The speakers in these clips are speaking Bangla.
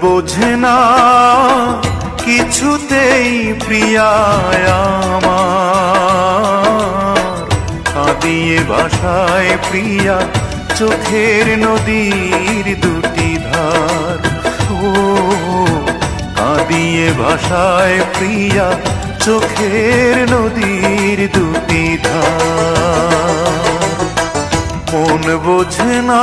বোঝে না, কিছুতেই প্রিয়ায় আমার। কাঁদিয়ে ভাষায় প্রিয়া, চোখের নদীর দুটি ধার। ও, কাঁদিয়ে ভাষায় প্রিয়া, চোখের নদীর দুটি ধার। মন বোঝে না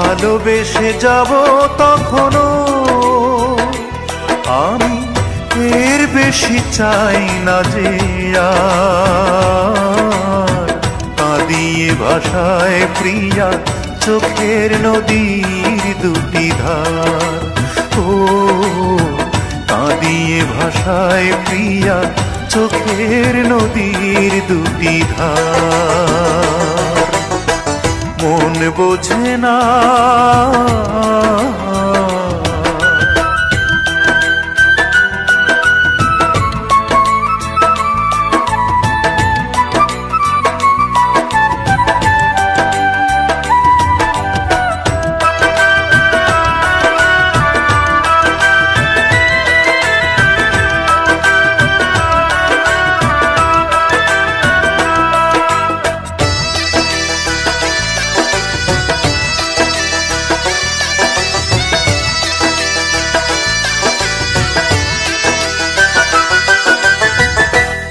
ভালোবেসে যাব তখনও আমি এর বেশি চাই না যে কাঁদিয়ে ভাষায় প্রিয়া, চোখের নদীর দুটি ধার। ও, কাঁদিয়ে ভাষায় প্রিয়া, চোখের নদীর দুটি ধার। মন বোঝে না।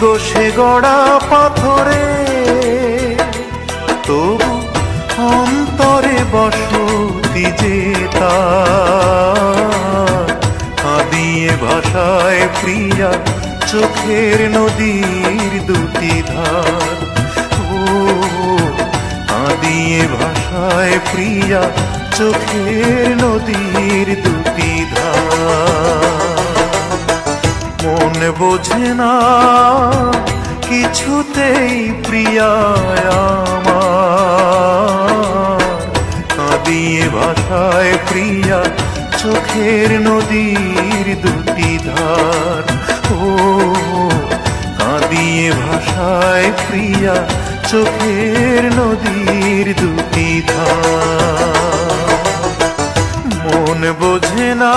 গো সে গড়া পাথরে, তবু অন্তরে বসতি যে তার। কাঁদিয়ে ভাষায় প্রিয়া চোখের নদীর দুটি ধার। ও, কাঁদিয়ে ভাষায় প্রিয়া চোখের নদীর দুটি ধার। মন বোঝে না, কিছুতেই প্রিয়ায় আমার। ভাষায় প্রিয়া, চোখের নদীর দুটি ধার। ও, কাঁদিয়ে ভাষায় প্রিয়া, চোখের নদীর দুটি ধার। মন বোঝে না